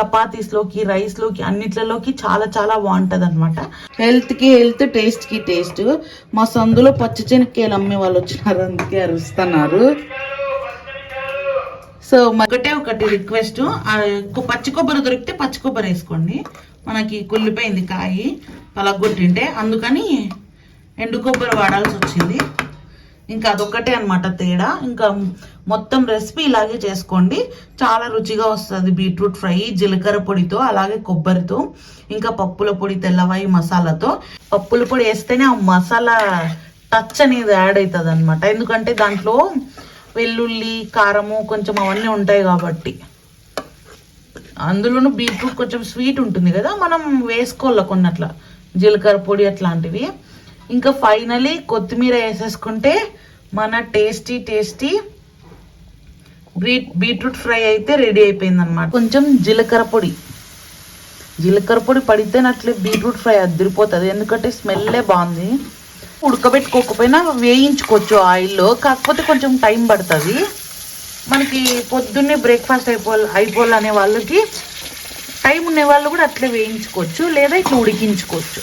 చపాతీస్లోకి రైస్లోకి అన్నిట్లలోకి చాలా చాలా బాగుంటుంది అనమాట హెల్త్కి హెల్త్ టేస్ట్కి టేస్ట్ మా సందులో పచ్చి చెనక్కాయలు అమ్మే వాళ్ళు వచ్చినారు అందుకే అరుస్తున్నారు. సో ఒకటే ఒకటి రిక్వెస్ట్ పచ్చి కొబ్బరి దొరికితే పచ్చి కొబ్బరి వేసుకోండి. మనకి కుళ్ళిపోయింది కాయి పలగొట్టింటే. అందుకని ఎండు కొబ్బరి వాడాల్సి వచ్చింది. ఇంకా అదొక్కటే అనమాట తేడా. ఇంకా మొత్తం రెసిపీ ఇలాగే చేసుకోండి. చాలా రుచిగా వస్తుంది బీట్రూట్ ఫ్రై జీలకర్ర పొడితో అలాగే కొబ్బరితో ఇంకా పప్పుల పొడి తెల్లవాయి మసాలాతో. పప్పుల పొడి వేస్తేనే ఆ మసాలా టచ్ అనేది యాడ్ అవుతుంది అనమాట ఎందుకంటే దాంట్లో వెల్లుల్లి కారము కొంచెం అవన్నీ ఉంటాయి కాబట్టి. అందులోనూ బీట్రూట్ కొంచెం స్వీట్ ఉంటుంది కదా. మనం వేసుకోవాలి కొన్ని అట్లా జీలకర్ర పొడి అట్లాంటివి. ఇంకా ఫైనలీ కొత్తిమీర వేసేసుకుంటే మన tasty tasty beet beetroot fry అయితే రెడీ అయిపోయింది అనమాట కొంచెం జీలకర్ర పొడి. జీలకర్ర పొడి పడితేనట్లే బీట్రూట్ ఫ్రై అదిరిపోతుంది. ఎందుకంటే స్మెల్లే బాగుంది. ఉడకబెట్టుకోకపోయినా వేయించుకోవచ్చు ఆయిల్లో. కాకపోతే కొంచెం టైం పడుతుంది. మనకి పొద్దున్నే బ్రేక్ఫాస్ట్ అయిపో అయిపోవాలనే వాళ్ళకి టైం ఉండే వాళ్ళు కూడా అట్లే వేయించుకోవచ్చు. లేదా ఇట్లా ఉడికించుకోవచ్చు.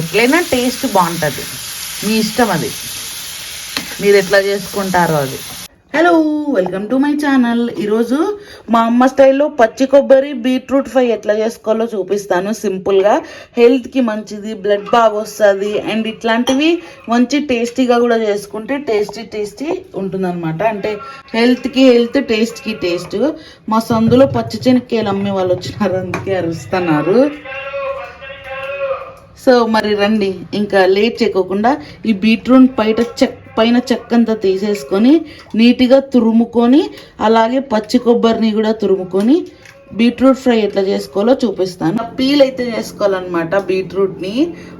ఎట్లయినా టేస్ట్ బాగుంటుంది. మీ ఇష్టం అది. మీరు ఎట్లా చేసుకుంటారో అది. Hello welcome to my channel ఈరోజు మా అమ్మ స్టైల్లో పచ్చి కొబ్బరి బీట్రూట్ ఫ్రై ఎట్లా చేసుకోవాలో చూపిస్తాను. సింపుల్గా హెల్త్కి మంచిది బ్లడ్ బాగా వస్తుంది అండ్ ఇట్లాంటివి మంచి టేస్టీగా కూడా చేసుకుంటే టేస్టీ టేస్టీ ఉంటుందన్నమాట. అంటే హెల్త్కి హెల్త్ టేస్ట్కి టేస్ట్ మా సందులో పచ్చి చెనక్కాయలు అమ్మే వాళ్ళు వచ్చినారు అందుకే అరుస్తున్నారు. సో మరి రండి. ఇంకా లేట్ చేయకోకుండా ఈ బీట్రూట్ బయట చెక్ పైన చెక్కంతా తీసేసుకొని నీట్గా తురుముకొని అలాగే పచ్చి కొబ్బరిని కూడా తురుముకొని బీట్రూట్ ఫ్రై ఎట్లా చేసుకోవాలో చూపిస్తాను. పీల్ అయితే చేసుకోవాలన్నమాట బీట్రూట్ని.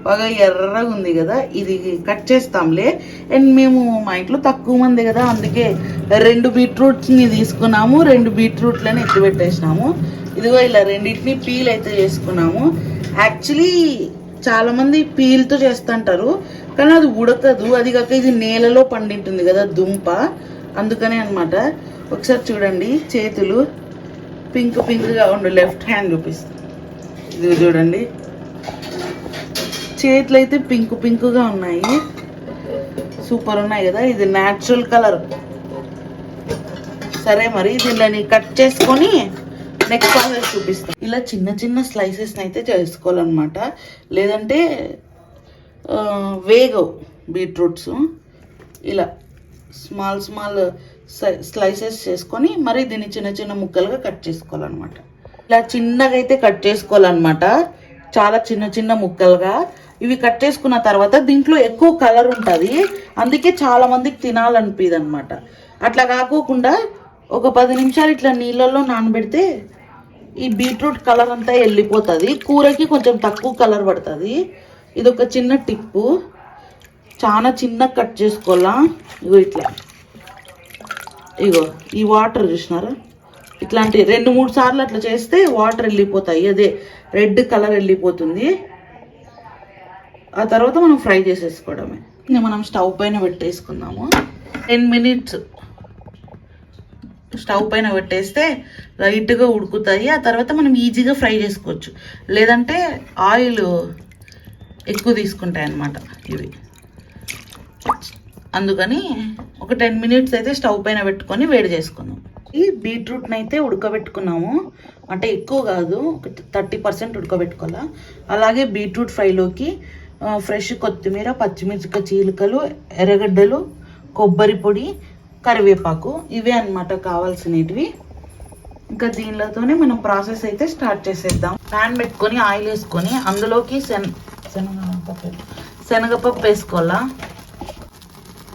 బాగా ఎర్రగా ఉంది కదా ఇది కట్ చేస్తాంలే. అండ్ మేము మా ఇంట్లో తక్కువ మంది కదా అందుకే రెండు బీట్రూట్స్ని తీసుకున్నాము రెండు బీట్రూట్లని ఎత్తి పెట్టేసినాము. ఇదిగో ఇలా రెండింటిని పీల్ అయితే చేసుకున్నాము. యాక్చువల్లీ చాలామంది పీల్తో చేస్తుంటారు కానీ అది ఉడకదు. అది కాక ఇది నేలలో పండింటుంది కదా దుంప. అందుకనే అనమాట ఒకసారి చూడండి చేతులు పింక్ పింక్గా ఉండు. లెఫ్ట్ హ్యాండ్ చూపిస్తుంది ఇది చూడండి. చేతులు అయితే పింక్ పింక్గా ఉన్నాయి. సూపర్ ఉన్నాయి కదా. ఇది న్యాచురల్ కలర్ సరే మరి దీనిని కట్ చేసుకొని నెక్స్ట్ ప్రాసెస్ చూపిస్తాం. ఇలా చిన్న చిన్న స్లైసెస్ అయితే చేసుకోవాలన్నమాట. లేదంటే వేగవు బీట్రూట్స్. ఇలా స్మాల్ స్మాల్ స్లైసెస్ చేసుకొని మరి దీన్ని చిన్న చిన్న ముక్కలుగా కట్ చేసుకోవాలన్నమాట. ఇలా చిన్నగా అయితే కట్ చేసుకోవాలన్నమాట. చాలా చిన్న చిన్న ముక్కలుగా. ఇవి కట్ చేసుకున్న తర్వాత దీంట్లో ఎక్కువ కలర్ ఉంటుంది. అందుకే చాలా మందికి తినాలనిపిది అనమాట అట్లా కాకోకుండా ఒక పది నిమిషాలు ఇట్లా నీళ్ళల్లో నానబెడితే ఈ బీట్రూట్ కలర్ అంతా వెళ్ళిపోతుంది. కూరకి కొంచెం తక్కువ కలర్ పడుతుంది. ఇది ఒక చిన్న టిప్పు. చాలా చిన్న కట్ చేసుకోవాలా? ఇగో ఇట్లా. ఇగో ఈ వాటర్ చూసినారా? ఇట్లాంటి రెండు మూడు సార్లు అట్లా చేస్తే వాటర్ వెళ్ళిపోతాయి. అదే రెడ్ కలర్ వెళ్ళిపోతుంది. ఆ తర్వాత మనం ఫ్రై చేసేసుకోవడమే. మనం స్టవ్ పైన పెట్టేసుకుందాము. Ten minutes. స్టవ్ పైన పెట్టేస్తే లైట్గా ఉడుకుతాయి. ఆ తర్వాత మనం ఈజీగా ఫ్రై చేసుకోవచ్చు. లేదంటే ఆయిల్ ఎక్కువ తీసుకుంటాయి అన్నమాట ఇవి. అందుకని ఒక టెన్ మినిట్స్ అయితే స్టవ్ పైన పెట్టుకొని వేడి చేసుకుందాం. ఈ బీట్రూట్ని అయితే ఉడకబెట్టుకున్నాము. అంటే ఎక్కువ కాదు ఒక థర్టీ పర్సెంట్ ఉడకబెట్టుకోవాలా. అలాగే బీట్రూట్ ఫ్రైలోకి ఫ్రెష్ కొత్తిమీర పచ్చిమిరపకాయ చీలికలు ఎర్రగడ్డలు కొబ్బరి పొడి కరివేపాకు ఇవే అనమాట కావాల్సినవి. ఇంకా దీనిలోతోనే మనం ప్రాసెస్ అయితే స్టార్ట్ చేసేద్దాం. ప్యాన్ పెట్టుకొని ఆయిల్ వేసుకొని అందులోకి సెన్ శనగపప్పు. శనగపప్పు వేసుకోవాలా?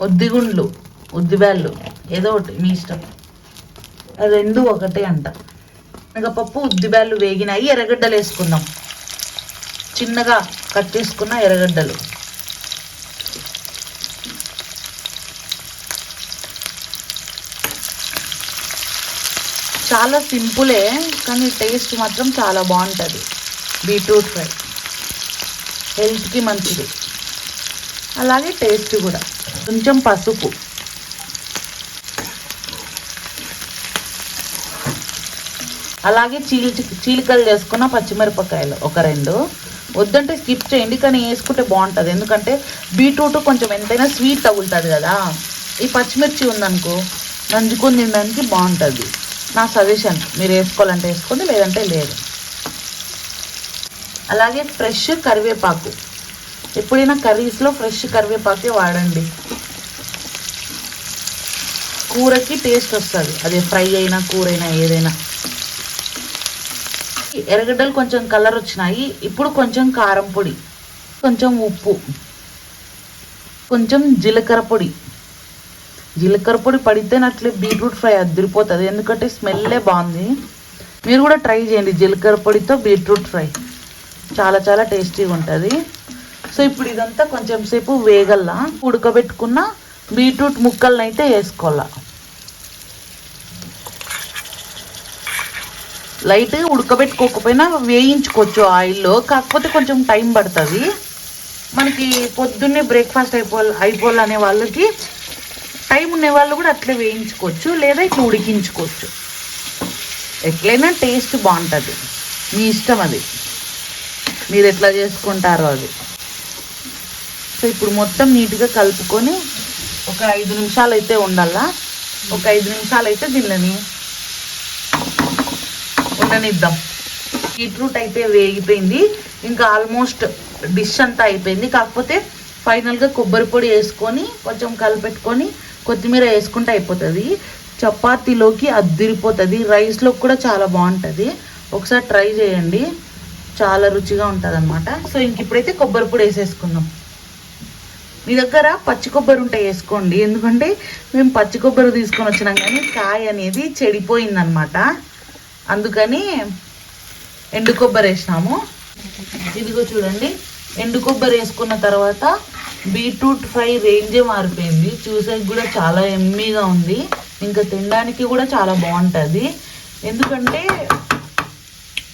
ఉద్దిగుండ్లు ఉద్దిబ్యాళ్ళు ఏదో ఒకటి మీ ఇష్టం. అది రెండు ఒకటే అంట. శనగపప్పు ఉద్దిబ్యాళ్ళు వేగినాయి ఎర్రగడ్డలు వేసుకుందాం. చిన్నగా కట్ చేసుకున్న ఎర్రగడ్డలు. చాలా సింపులే కానీ టేస్ట్ మాత్రం చాలా బాగుంటుంది. Beetroot fry. హెల్త్కి మంచిది. అలాగే టేస్ట్ కూడా. కొంచెం పసుపు. అలాగే చీల్చి చీలికలు చేసుకున్న పచ్చిమిరపకాయలు ఒక రెండు. వద్దంటే స్కిప్ చేయండి కానీ వేసుకుంటే బాగుంటుంది. ఎందుకంటే బీట్రూట్ కొంచెం ఎంతైనా స్వీట్ తగులుతుంది కదా. ఈ పచ్చిమిర్చి ఉందనుకో నంజుకొని తినడానికి బాగుంటుంది. నా సజెషన్. మీరు వేసుకోవాలంటే వేసుకోండి లేదంటే లేదు. అలాగే ఫ్రెష్ కరివేపాకు. ఎప్పుడైనా కర్రీస్లో ఫ్రెష్ కరివేపాకే వాడండి. కూరకి టేస్ట్ వస్తుంది. అదే ఫ్రై అయినా కూర అయినా ఏదైనా. ఎర్రగడ్డలు కొంచెం కలర్ వచ్చినాయి. ఇప్పుడు కొంచెం కారం పొడి కొంచెం ఉప్పు కొంచెం జీలకర్ర పొడి. జీలకర్ర పొడి పడితేనట్లే బీట్రూట్ ఫ్రై అదిరిపోతుంది. ఎందుకంటే స్మెల్లే బాగుంది. మీరు కూడా ట్రై చేయండి జీలకర్ర పొడితో బీట్రూట్ ఫ్రై. చాలా చాలా టేస్టీగా ఉంటుంది. సో ఇప్పుడు ఇదంతా కొంచెం సేపు వేగల్లా ఉడకబెట్టుకున్న బీట్రూట్ ముక్కల్ని అయితే వేసుకోవాలా లైట్గా ఉడకబెట్టుకోకపోయినా వేయించుకోవచ్చు ఆయిల్లో కాకపోతే కొంచెం టైం పడుతుంది. మనకి పొద్దున్నే బ్రేక్ఫాస్ట్ అయిపో అయిపోవాలనే వాళ్ళకి టైం ఉండే వాళ్ళు కూడా అట్లే వేయించుకోవచ్చు లేదా ఇట్లా ఉడికించుకోవచ్చు. ఎట్లయినా టేస్ట్ బాగుంటుంది. మీ ఇష్టం అది. మీరు ఎట్లా చేసుకుంటారో అది. సో ఇప్పుడు మొత్తం నీట్గా కలుపుకొని ఒక ఐదు నిమిషాలు అయితే ఉండాలా? ఒక ఐదు నిమిషాలు అయితే దీనిని ఉండనిద్దాం. బీట్రూట్ అయితే వేగిపోయింది. ఇంకా ఆల్మోస్ట్ డిష్ అంతా అయిపోయింది. కాకపోతే ఫైనల్గా కొబ్బరి పొడి వేసుకొని కొంచెం కలిపెట్టుకొని కొత్తిమీర వేసుకుంటే అయిపోతుంది. చపాతీలోకి అద్దిరిపోతుంది రైస్లో కూడా చాలా బాగుంటుంది. ఒకసారి ట్రై చేయండి. చాలా రుచిగా ఉంటుంది అనమాట సో ఇంక ఇప్పుడైతే కొబ్బరి పొడి వేసేసుకుందాం. మీ దగ్గర పచ్చి కొబ్బరి ఉంటే వేసుకోండి. ఎందుకంటే మేము పచ్చి కొబ్బరి తీసుకొని వచ్చినాం కానీ కాయ అనేది చెడిపోయిందనమాట అందుకని ఎండు కొబ్బరి వేసినాము. ఇదిగో చూడండి. ఎండు కొబ్బరి వేసుకున్న తర్వాత బీట్రూట్ ఫ్రై రేంజే మారిపోయింది. చూసేకి కూడా చాలా ఎమ్మీగా ఉంది. ఇంకా తినడానికి కూడా చాలా బాగుంటుంది. ఎందుకంటే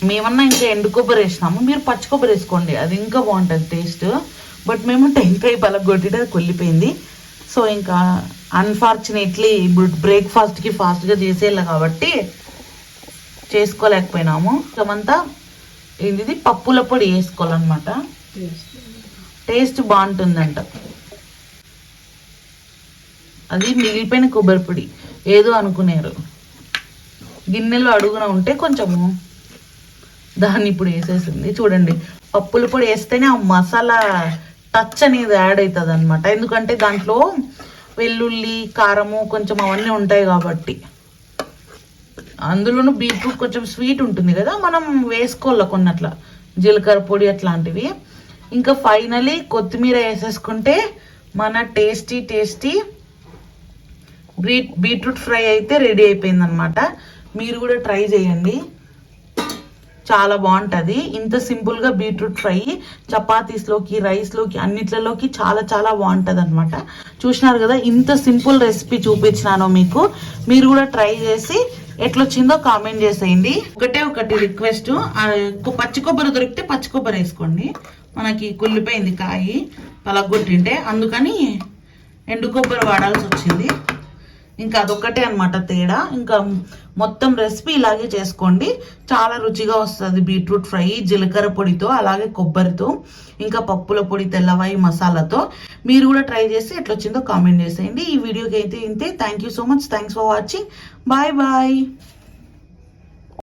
మేమన్నా ఇంకా ఎండు కొబ్బరి వేసినాము. మీరు పచ్చి కొబ్బరి వేసుకోండి. అది ఇంకా బాగుంటుంది టేస్ట్ బట్ మేము టెంకాయ పలగొట్టితే అది కొల్లిపోయింది. సో ఇంకా అన్ఫార్చునేట్లీ ఇప్పుడు బ్రేక్ఫాస్ట్కి ఫాస్ట్గా చేసేయాలి కాబట్టి చేసుకోలేకపోయినాము. ఇమంతా ఇది పప్పుల పొడి వేసుకోవాలన్నమాట. టేస్ట్ బాగుంటుందంట. అది మిగిలిపోయిన కొబ్బరి పొడి. ఏదో అనుకునేరు. గిన్నెలో అడుగున ఉంటే కొంచెము దాన్ని ఇప్పుడు వేసేసింది. చూడండి పప్పుల పొడి వేస్తేనే ఆ మసాలా టచ్ అనేది యాడ్ అవుతుంది అనమాట ఎందుకంటే దాంట్లో వెల్లుల్లి కారము కొంచెం అవన్నీ ఉంటాయి కాబట్టి. అందులోనూ బీట్రూట్ కొంచెం స్వీట్ ఉంటుంది కదా మనం వేసుకోవాలి కొన్ని అట్లా జీలకర్ర పొడి అట్లాంటివి. ఇంకా ఫైనలీ కొత్తిమీర వేసేసుకుంటే మన tasty tasty beet beetroot fry అయితే రెడీ అయిపోయింది అనమాట మీరు కూడా ట్రై చేయండి. చాలా బాగుంటుంది. ఇంత సింపుల్గా బీట్రూట్ ఫ్రై చపాతీస్లోకి రైస్లోకి అన్నిట్లలోకి చాలా చాలా బాగుంటుంది అనమాట చూసినారు కదా ఇంత సింపుల్ రెసిపీ చూపించినాను మీకు. మీరు కూడా ట్రై చేసి ఎట్లొచ్చిందో కామెంట్ చేసేయండి. ఒకటే ఒకటి రిక్వెస్ట్. పచ్చి కొబ్బరి దొరికితే పచ్చి కొబ్బరి వేసుకోండి. మనకి కుళ్ళిపోయింది కాయి పలగొట్టింటే అందుకని ఎండు కొబ్బరి వాడాల్సి వచ్చింది ఇంకా అదొక్కటే అనమాట తేడా. ఇంకా మొత్తం రెసిపీ ఇలాగే చేసుకోండి. చాలా రుచిగా వస్తుంది బీట్రూట్ ఫ్రై జీలకర్ర పొడితో అలాగే కొబ్బరితో ఇంకా పప్పుల పొడి తెల్లవాయి మసాలాతో. మీరు కూడా ట్రై చేసి ఎట్లా వచ్చిందో కామెంట్ చేసేయండి. ఈ వీడియోకి అయితే ఇంతే. Thank you so much thanks for watching bye bye